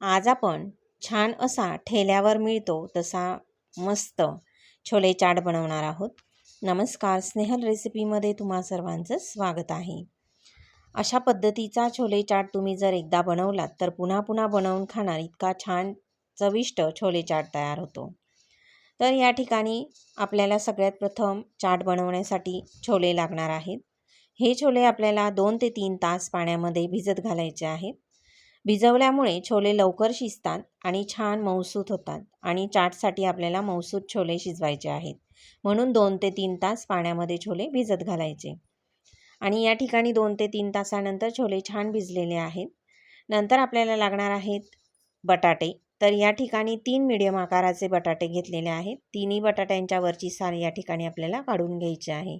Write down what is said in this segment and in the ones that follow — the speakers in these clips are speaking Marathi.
आज आपण छान असा ठेल्यावर मिळतो तसा मस्त छोले चाट बनवणार आहोत. नमस्कार स्नेहल रेसिपीमध्ये तुम्हा सर्वांचं स्वागत आहे. अशा पद्धतीचा छोले चाट तुम्ही जर एकदा बनवलात तर पुन्हा पुन्हा बनवून खाणार इतका छान चविष्ट छोले चाट तयार होतो. तर या ठिकाणी आपल्याला सगळ्यात प्रथम चाट बनवण्यासाठी छोले लागणार आहेत. हे छोले आपल्याला दोन ते तीन तास पाण्यामध्ये भिजत घालायचे आहेत. भिजवल्यामुळे छोले लवकर शिजतात आणि छान मऊसूत होतात आणि चाटसाठी आपल्याला मऊसूत छोले शिजवायचे आहेत. म्हणून दोन ते तीन तास पाण्यामध्ये छोले भिजत घालायचे. आणि या ठिकाणी दोन ते तीन तासानंतर छोले छान भिजलेले आहेत. नंतर आपल्याला लागणार आहेत बटाटे. तर या ठिकाणी तीन मिडियम आकाराचे बटाटे घेतलेले आहेत. तिन्ही बटाट्यांच्या वरची साल या ठिकाणी आपल्याला काढून घ्यायची आहे.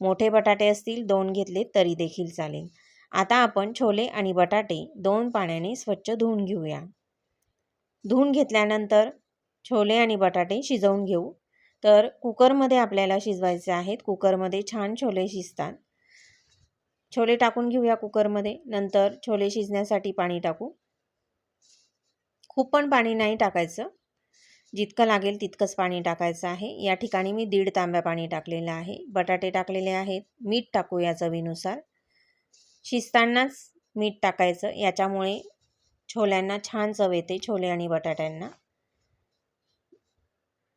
मोठे बटाटे असतील दोन घेतले तरी देखील चालेल. आता आपण छोले आणि बटाटे दोन पाण्याने स्वच्छ धुवून घेऊया. धुवून घेतल्यानंतर छोले आणि बटाटे शिजवून घेऊ. तर कुकरमध्ये आपल्याला शिजवायचे आहेत. कुकरमध्ये छान छोले शिजतात. छोले टाकून घेऊया कुकरमध्ये. नंतर छोले शिजण्यासाठी पाणी टाकू. खूप पण पाणी नाही टाकायचं. जितकं लागेल तितकंच पाणी टाकायचं आहे. या ठिकाणी मी दीड तांब्या पाणी टाकलेलं आहे. बटाटे टाकलेले आहेत. मीठ टाकू या चवीनुसार. शिजतानाच मीठ टाकायचं. याच्यामुळे छोल्यांना छान चव येते छोले आणि बटाट्यांना.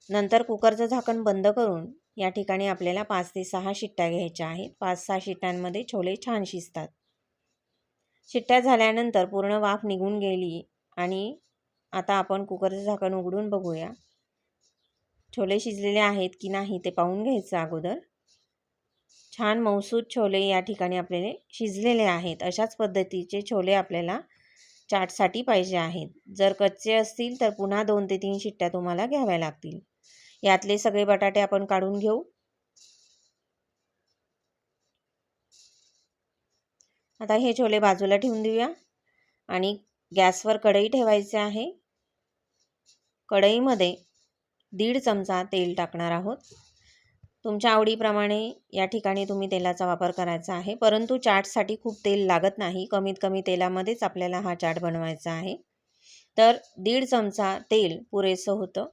नंतर कुकरचं झाकण बंद करून या ठिकाणी आपल्याला पाच ते सहा शिट्ट्या घ्यायच्या आहेत. पाच सहा शिट्ट्यांमध्ये छोले छान शिजतात. शिट्ट्या झाल्यानंतर पूर्ण वाफ निघून गेली आणि आता आपण कुकरचं झाकण उघडून बघूया. छोले शिजलेले आहेत की नाही ते पाहून घ्यायचं अगोदर. छान मौसूद छोले या ठिकाणी आपल्याला शिजलेले आहेत. अशाच पद्धतीचे छोले आपल्याला चाटसाठी पाहिजे आहेत. जर कच्चे असतील तर पुन्हा दोन ते तीन शिट्ट्या तुम्हाला घ्याव्या लागतील. यातले सगळे बटाटे आपण काढून घेऊ. आता हे छोले बाजूला ठेवून देऊया. आणि गॅसवर कढई ठेवायचे आहे. कढईमध्ये दीड चमचा तेल टाकणार आहोत. तुमच्या आवडीप्रमाणे या ठिकाणी तुम्ही तेलाचा वापर करायचा आहे. परंतु चाटसाठी खूप तेल लागत नाही. कमीत कमी तेलामध्येच आपल्याला हा चाट बनवायचा आहे. तर दीड चमचा तेल पुरेसं होतं.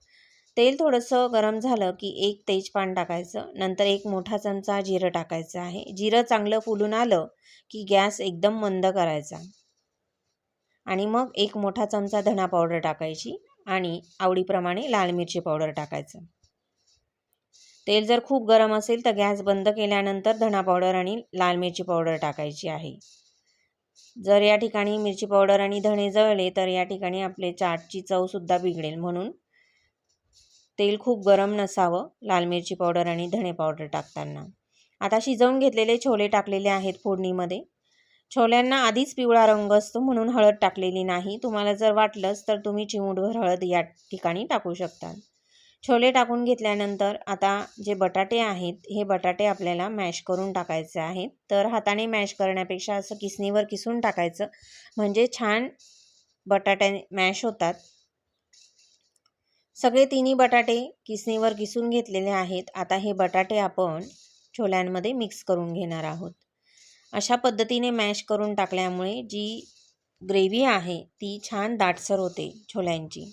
तेल थोडंसं गरम झालं की एक तेजपान टाकायचं. नंतर एक मोठा चमचा जिरं टाकायचं आहे. जिरं चांगलं फुलून आलं की गॅस एकदम मंद करायचा. आणि मग एक मोठा चमचा धना पावडर टाकायची आणि आवडीप्रमाणे लाल मिरची पावडर टाकायचं. तेल जर खूप गरम असेल तर गॅस बंद केल्यानंतर धणा पावडर आणि लाल मिरची पावडर टाकायची आहे. जर या ठिकाणी मिरची पावडर आणि धणे जळले तर या ठिकाणी आपले चाटची चवसुद्धा बिघडेल. म्हणून तेल खूप गरम नसावं लाल मिरची पावडर आणि धणे पावडर टाकताना. आता शिजवून घेतलेले छोले टाकलेले आहेत फोडणीमध्ये. छोल्यांना आधीच पिवळा रंग असतो म्हणून हळद टाकलेली नाही. तुम्हाला जर वाटलंच तर तुम्ही चिमूटभर हळद या ठिकाणी टाकू शकता. छोले टाकून घेतल्यानंतर आता जे बटाटे आहेत हे बटाटे आपल्याला मॅश करून टाकायचे आहेत. तर हाताने मॅश करण्यापेक्षा असं किसणीवर किसून टाकायचं. म्हणजे छान बटाटे मॅश होतात. सगळे तिन्ही बटाटे किसणीवर किसून घेतलेले आहेत. आता हे बटाटे आपण छोल्यांमध्ये मिक्स करून घेणार आहोत. अशा पद्धतीने मॅश करून टाकल्यामुळे जी ग्रेव्ही आहे ती छान दाटसर होते छोल्यांची.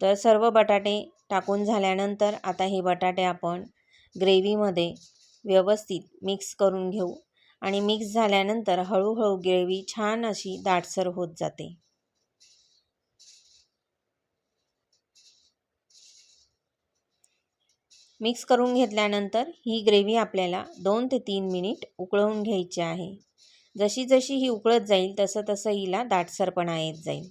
तर सर्व बटाटे टाकून झाल्यानंतर आता हे बटाटे आपण ग्रेव्हीमध्ये व्यवस्थित मिक्स करून घेऊ आणि मिक्स झाल्यानंतर हळूहळू ग्रेव्ही छान अशी दाटसर होत जाते. मिक्स करून घेतल्यानंतर ही ग्रेव्ही आपल्याला दोन ते तीन मिनिट उकळवून घ्यायची आहे. जशी जशी ही उकळत जाईल तसं तसं हिला दाटसरपणा येत जाईल.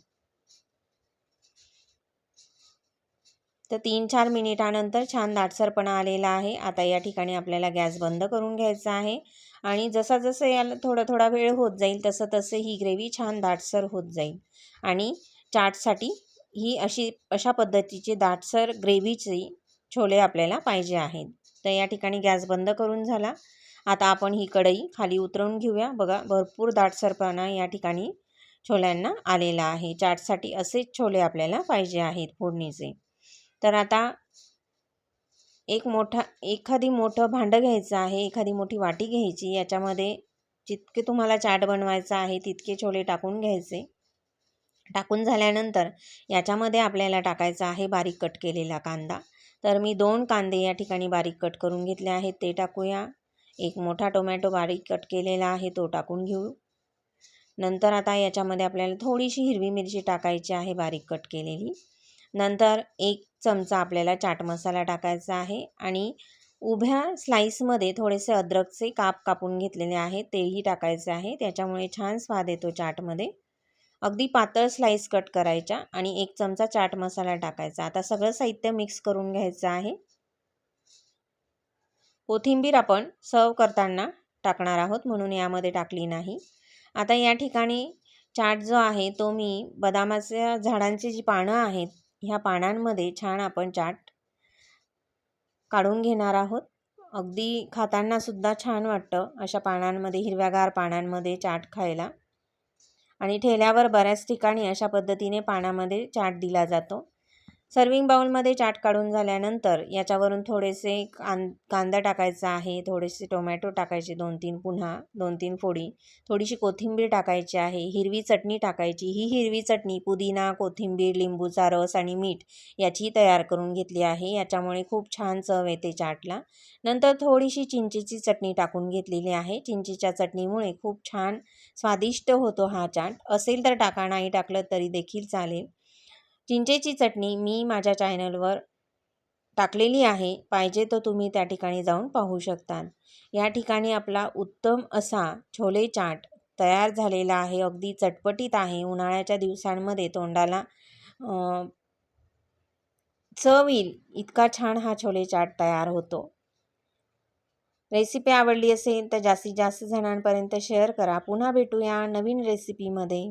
तर तीन चार मिनिटानंतर छान दाटसरपणा आलेला आहे. आता या ठिकाणी आपल्याला गॅस बंद करून घ्यायचा आहे आणि जसा जसं याला थोडा थोडा वेळ होत जाईल तसं तसं ही ग्रेव्ही छान दाटसर होत जाईल. आणि चाटसाठी ही अशी अशा पद्धतीची दाटसर ग्रेव्हीची छोले आपल्याला पाहिजे आहेत. तर या ठिकाणी गॅस बंद करून झाला. आता आपण ही कढई खाली उतरवून घेऊया. बघा भरपूर दाटसरपणा या ठिकाणी छोल्यांना आलेला आहे. चाटसाठी असेच छोले आपल्याला पाहिजे आहेत फोडणीचे. तर आता एक मोठा एखादी मोठं भांडं घ्यायचं आहे एखादी मोठी वाटी घ्यायची याच्यामध्ये जितके तुम्हाला चाट बनवायचा आहे तितके छोले टाकून घ्यायचे. टाकून झाल्यानंतर याच्यामध्ये आपल्याला टाकायचा आहे बारीक कट केलेला कांदा. तर मी दोन कांदे या ठिकाणी बारीक कट करून घेतले आहेत ते टाकूया. एक मोठा टोमॅटो बारीक कट केलेला आहे तो टाकून घेऊ. नंतर आता याच्यामध्ये आपल्याला थोडीशी हिरवी मिरची टाकायची आहे बारीक कट केलेली. नंतर एक चमचा आपल्याला चाट मसाला टाकायचा आहे आणि उभ्या स्लाईसमध्ये थोडेसे अद्रकचे काप कापून घेतलेले आहे तेही टाकायचे आहे. त्याच्यामुळे छान स्वाद येतो चाटमध्ये. अगदी पातळ स्लाईस कट करायच्या आणि एक चमचा चाट मसाला टाकायचा. आता सगळं साहित्य मिक्स करून घ्यायचं आहे. कोथिंबीर आपण सर्व करताना टाकणार आहोत म्हणून यामध्ये टाकली नाही. आता या ठिकाणी चाट जो आहे तो मी बदामाच्या झाडांची जी पानं आहेत ह्या पानांमध्ये छान आपण चाट काढून घेणार आहोत. अगदी खातानासुद्धा छान वाटतं अशा पानांमध्ये हिरव्यागार पानांमध्ये चाट खायला. आणि ठेल्यावर बऱ्याच ठिकाणी अशा पद्धतीने पानामध्ये चाट दिला जातो. सर्विंग बाउलमध्ये चाट काढून झाल्यानंतर याच्यावरून थोडेसे कां कांदा टाकायचा आहे थोडेसे टोमॅटो टाकायचे दोन तीन पुन्हा दोन तीन फोडी. थोडीशी कोथिंबीर टाकायची आहे हिरवी चटणी टाकायची. ही हिरवी चटणी पुदिना कोथिंबीर लिंबूचा रस आणि मीठ याची तयार करून घेतली आहे. याच्यामुळे खूप छान चव येते चाटला. नंतर थोडीशी चिंचेची चटणी टाकून घेतलेली आहे. चिंचेच्या चटणीमुळे खूप छान स्वादिष्ट होतो हा चाट. असेल तर टाका नाही टाकलं तरी देखील चालेल. चिंचेची चटणी मी माझ्या चॅनलवर टाकलेली आहे. पाहिजे तर तुम्ही त्या ठिकाणी जाऊन पाहू शकता या ठिकाणी आपला उत्तम असा छोले चाट तयार झालेला आहे. अगदी चटपटीत आहे. उन्हाळ्याच्या दिवसांमध्ये तोंडाला चव येईल इतका छान हा छोले चाट तयार होतो. रेसिपी आवडली असेल तर जास्तीत जास्त जणांपर्यंत शेअर करा. पुन्हा भेटूया नवीन रेसिपीमध्ये.